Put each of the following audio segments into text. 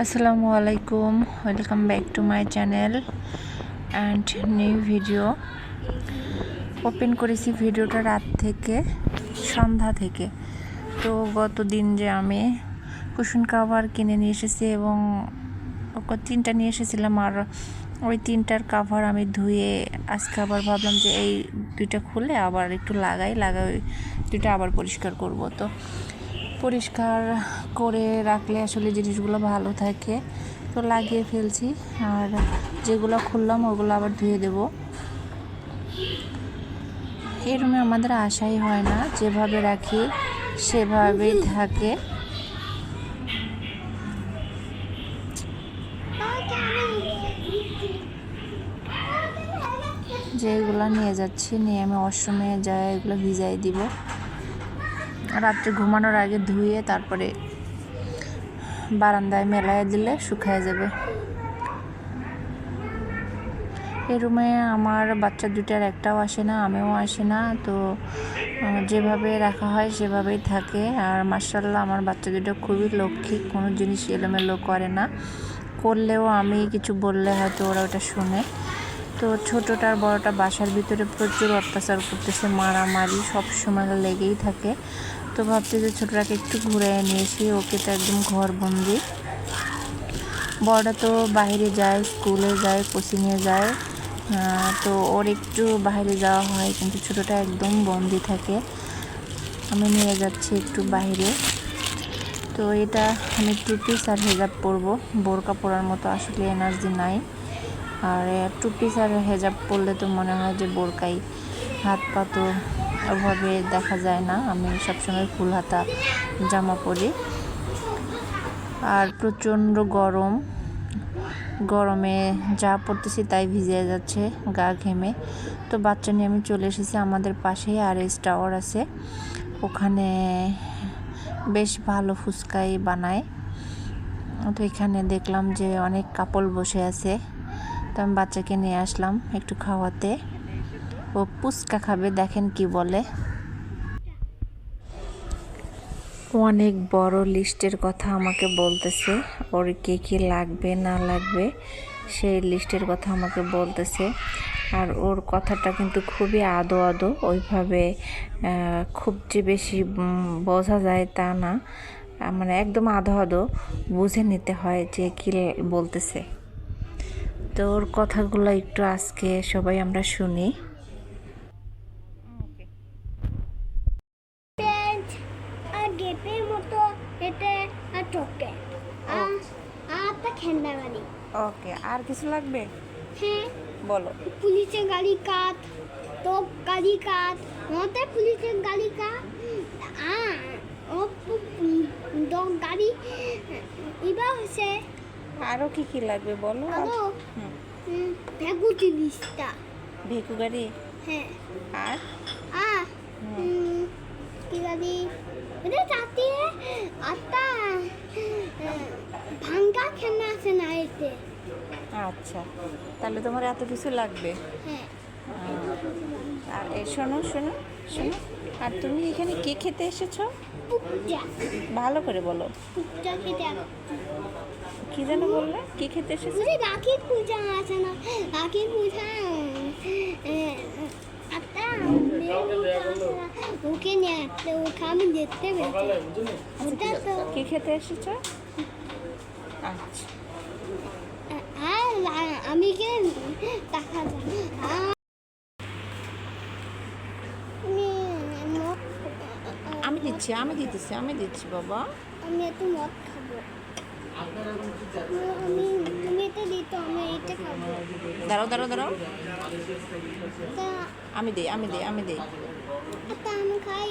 আসসালামু আলাইকুম welcome back to my channel and new video open করেছি ভিডিওটা রাত থেকে, সন্ধ্যা থেকে। তো গত দিন যে আমি কুশন কাভার কিনে নিয়ে এসেছি এবং তিনটা নিয়ে এসেছিলাম আর ওই তিনটার কাভার আমি ধুয়ে আজকে আবার ভাবলাম যে এই দুইটা খুলে আবার একটু লাগাই লাগাই দুইটা আবার পরিষ্কার করব। তো পরিষ্কার করে রাখলে আসলে জিনিসগুলো ভালো থাকে। তো লাগিয়ে ফেলছি। আর যেগুলো খুললাম, ওগুলো আবার ধুয়ে দেব। এই রুমে আমাদের আশাই হয় না। যেভাবে রাখি, সেভাবেই থাকে। যেগুলো নিয়ে যাচ্ছি, নিয়ে আমি ওয়াশরুমে যাই এগুলো ভিজাই দিব। রাত্রে ঘুমানোর আগে ধুয়ে তারপরে বারান্দায় মেলায় দিলে শুকায় যাবে। এই রুমে আমার বাচ্চা দুটার একটাও আসে না, আমিও আসি না। তো যেভাবে রাখা হয় সেভাবেই থাকে। আর মার্শাল্লাহ আমার বাচ্চা দুটো খুবই লক্ষ্মী, কোনো জিনিস এলোমেলো করে না। করলেও আমি কিছু বললে হয়তো ওরা ওটা শুনে। তো ছোটোটা আর বড়োটা বাসার ভিতরে প্রচুর অত্যাচার করতেছে, মারামারি সব সময় লেগেই থাকে। তো ভাবছি যে ছোটোটাকে একটু ঘুরে নিয়ে এসি ওকে তো একদম ঘর বন্দি বড়টা তো বাইরে যায়, স্কুলে যায়, কোচিংয়ে যায়। তো ওর একটু বাইরে যাওয়া হয়, কিন্তু ছোটোটা একদম বন্দি থাকে। আমি নিয়ে যাচ্ছি একটু বাইরে। তো এটা আমি টু পিস আর হেজাব পরবো। বোরকা পরার মতো আসলে এনার্জি নাই। আর টু পিস আর হেজাব পরলে তো মনে হয় যে বোরকাই। হাত পা তো ওভাবে দেখা যায় না। আমি সবসময় ফুল হাতা জামা পরি। আর প্রচণ্ড গরম। গরমে যা পড়তেছি তাই ভিজে যাচ্ছে, গা ঘেমে। তো বাচ্চা নিয়ে আমি চলে এসেছি আমাদের পাশেই, আর এস টাওয়ার আছে। ওখানে বেশ ভালো ফুচকাই বানায়। তো এখানে দেখলাম যে অনেক কাপল বসে আছে। তো আমি বাচ্চাকে নিয়ে আসলাম একটু খাওয়াতে। ও পুচকা খাবে, দেখেন কি বলে। অনেক বড় লিস্টের কথা আমাকে বলতেছে, ওর কে কী লাগবে, না লাগবে, সেই লিস্টের কথা আমাকে বলতেছে। আর ওর কথাটা কিন্তু খুবই আদো আদো, ওইভাবে খুব যে বেশি বোঝা যায় তা না। মানে একদম আধো আধো বুঝে নিতে হয় যে কী বলতেছে। তো ওর কথাগুলো একটু আজকে সবাই আমরা শুনি পেন্ট আর গেপের মতো এটা আর টোকে আর একটা খেলনা গাড়ি ওকে আর কিছু লাগবে? হ্যাঁ। বলো। পুলিশের গাড়ি কাঠ টপ গাড়ি কাঠ মতে পুলিশের গাড়ি কাঠ আ ও গাড়ি। এবার হচ্ছে আরও কি কি লাগবে বলো? আরও হুম। ভেগু জিনিসটা ভিকু গাড়ি? হ্যাঁ। আর? আর কি গাড়ি? এটা চাতে আটা ভাঙ্গা খেলনা আছে না এতে? আচ্ছা তাহলে তোমার এত কিছু লাগবে? হ্যাঁ। আর শোনো শোনো শোনো। আর তুমি এখানে কে খেতে এসেছ? ভালো করে বলো। কি যেন বললে? কি খেতে এসেছ? রাখির পূজা আছে না? রাখির পূজা ওকে নিয়ে আসতে ওকে আমি দেখতে পেয়েছি। ওটা তো কি খেতে এসেছ? আচ্ছা। আমি কে টাকা আমি দিচ্ছি আমি দিতেছি আমি দিচ্ছি বাবা। আমি একটু মদ খাব। আমি তুমি এটা দিত আমি এটা খাব। দাঁড়াও দাঁড়াও দাঁড়াও। আমি দিই আমি দিই আমি দিই। আমি খাই।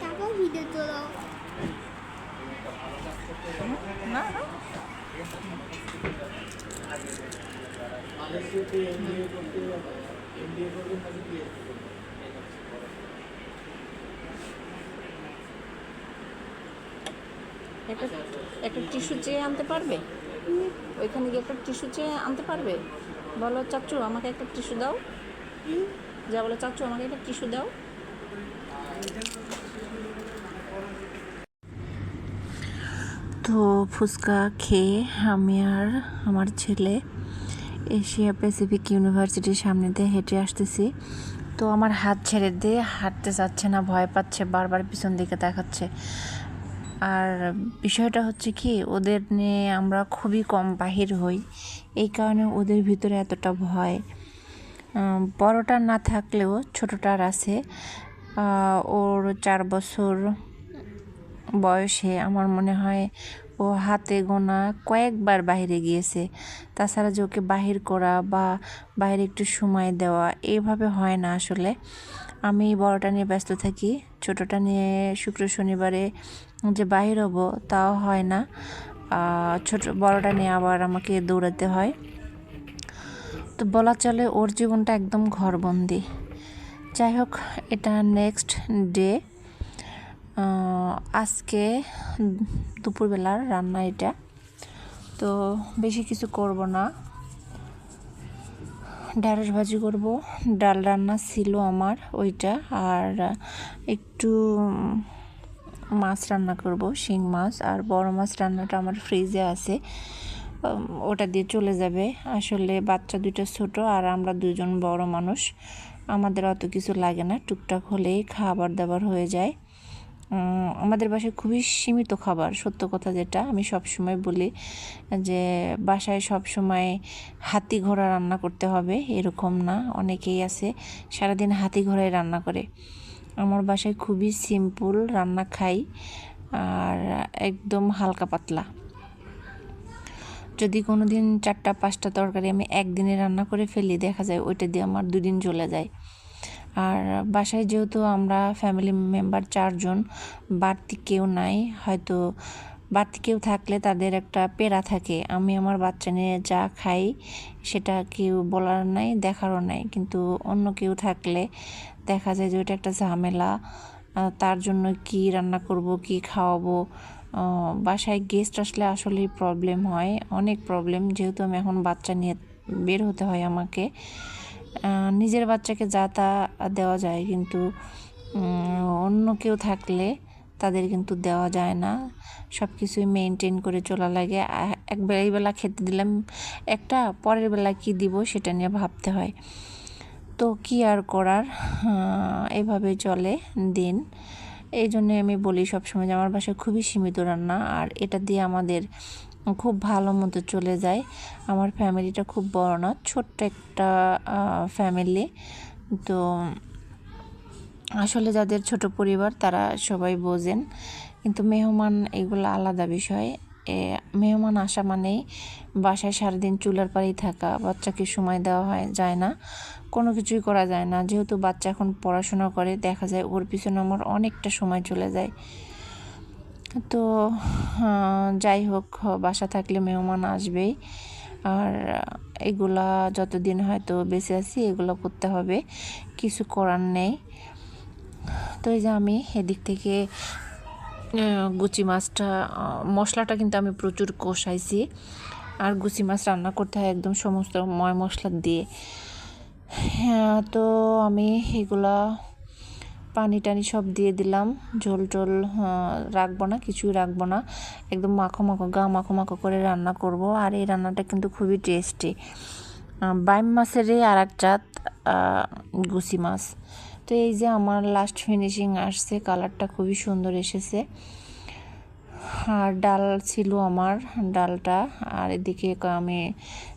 তারপর ভিডিও তোলো না না। একটা একটা টিস্যু চেয়ে আনতে পারবে? ওইখানে গিয়ে একটা টিস্যু চেয়ে আনতে পারবে? বলো, চাচু, আমাকে একটা টিস্যু দাও। যা বলো, চাচু, আমাকে একটা টিস্যু দাও। ফুচকা খেয়ে আমি আর আমার ছেলে এশিয়া প্যাসিফিক ইউনিভার্সিটির সামনে দিয়ে হেঁটে আসতেছি। তো আমার হাত ছেড়ে দিয়ে হাঁটতে চাচ্ছে না, ভয় পাচ্ছে, বারবার পিছন দিকে দেখাচ্ছে আর বিষয়টা হচ্ছে কি, ওদের নিয়ে আমরা খুবই কম বাহির হই। এই কারণে ওদের ভিতরে এতটা ভয়। বড়টা না থাকলেও ছোটটার আছে। ওর চার বছর বয়সে আমার মনে হয় ও হাতে গোনা কয়েকবার বাইরে গিয়েছে। তাছাড়া যে ওকে বাহির করা বা বাইরে একটু সময় দেওয়া এইভাবে হয় না আসলে। আমি বড়টা নিয়ে ব্যস্ত থাকি, ছোটটা নিয়ে শুক্র শনিবারে যে বাহির হব তাও হয় না। ছোট, বড়টা নিয়ে আবার আমাকে দৌড়াতে হয়। তো বলা চলে ওর জীবনটা একদম ঘরবন্দি। যাই হোক, এটা নেক্সট ডে আজকে দুপুরবেলার রান্না এটা। তো বেশি কিছু করব না। ঢ্যাঁড়স ভাজি করব। ডাল রান্না ছিল আমার ওইটা। আর একটু মাছ রান্না করব, শিং মাছ। আর বড় মাছ রান্নাটা আমার ফ্রিজে আছে। ওটা দিয়ে চলে যাবে। আসলে বাচ্চা দুটো ছোট আর আমরা দুজন বড় মানুষ। আমাদের অত কিছু লাগে না। টুকটাক হলেই খাবার দাবার হয়ে যায়। আমাদের বাসায় খুবই সীমিত খাবার, সত্য কথা যেটা। আমি সব সময় বলি যে, বাসায় সব সময় হাতি ঘোড়া রান্না করতে হবে, এরকম না। অনেকেই আছে, সারাদিন হাতি ঘোড়ায় রান্না করে। আমার বাসায় খুবই সিম্পল রান্না খাই, আর একদম হালকা পাতলা। যদি কোনো দিন চারটা, পাঁচটা তরকারি আমি একদিনে রান্না করে ফেলি, দেখা যায় ওইটা দিয়ে আমার দুদিন চলে যায়। আর বাসায় যেহেতু আমরা ফ্যামিলি মেম্বার চারজন, বাড়তি কেউ নাই, হয়তো বাড়তি কেউ থাকলে তাদের একটা পেরা থাকে। আমি আমার বাচ্চা নিয়ে যা খাই, সেটা কেউ বলার নাই, দেখারও নাই। কিন্তু অন্য কেউ থাকলে দেখা যায় যে ওইটা একটা ঝামেলা। তার জন্য কি রান্না করব, কি খাওয়াবো? বাসায় গেস্ট আসলে আসলেই প্রবলেম হয়, অনেক প্রবলেম যেহেতু আমি এখন বাচ্চা নিয়ে বের হতে হয় আমাকে। নিজের বাচ্চাকে যা তা দেওয়া যায়, কিন্তু অন্য কেউ থাকলে তাদের কিন্তু দেওয়া যায় না। সব কিছুই মেনটেন করে চলা লাগে। এক বেলা খেতে দিলাম একটা, পরের বেলা কি দিব সেটা নিয়ে ভাবতে হয়। তো কি আর করার? এভাবে চলে দিন। এই জন্যে আমি বলি সবসময় যে আমার বাসায় খুবই সীমিত রান্না, আর এটা দিয়ে আমাদের খুব ভালো মতো চলে যায়। আমার ফ্যামিলিটা খুব বড় না, ছোট্ট একটা ফ্যামিলি। তো আসলে যাদের ছোট পরিবার তারা সবাই বোঝেন। কিন্তু মেহমান এগুলো আলাদা বিষয়। মেহমান আসা মানেই বাসায় সারাদিন চুলার পাড়েই থাকা, বাচ্চাকে সময় দেওয়া হয়, যায় না। কোনো কিছুই করা যায় না। যেহেতু বাচ্চা এখন পড়াশোনা করে, দেখা যায় ওর পিছনে আমার অনেকটা সময় চলে যায়। তো যাই হোক, বাসা থাকলে মেহমান আসবেই। আর এগুলা যতদিন হয়তো বেঁচে আছি, এগুলো করতে হবে। কিছু করার নেই। তো এই যে আমি এদিক থেকে গুচি মাছটা মশলাটা কিন্তু আমি প্রচুর কষাইছি। আর গুচি মাছ রান্না করতে হয় একদম সমস্ত ময় মশলা দিয়ে। হ্যাঁ তো আমি এগুলা পানি টানি সব দিয়ে দিলাম। ঝোল টোল রাখব না, কিছুই রাখব না। একদম মাখো মাখো গা মাখো মাখো করে রান্না করব। আর এই রান্নাটা কিন্তু খুবই টেস্টি। বাইম মাছেরই আর এক জাত গুছি মাছ। তো এই যে আমার লাস্ট ফিনিশিং আসছে কালারটা খুবই সুন্দর এসেছে। আর ডাল ছিল আমার, ডালটা। আর এদিকে আমি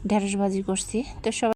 ঢেঁড়স ভাজি করছি। তো সবাই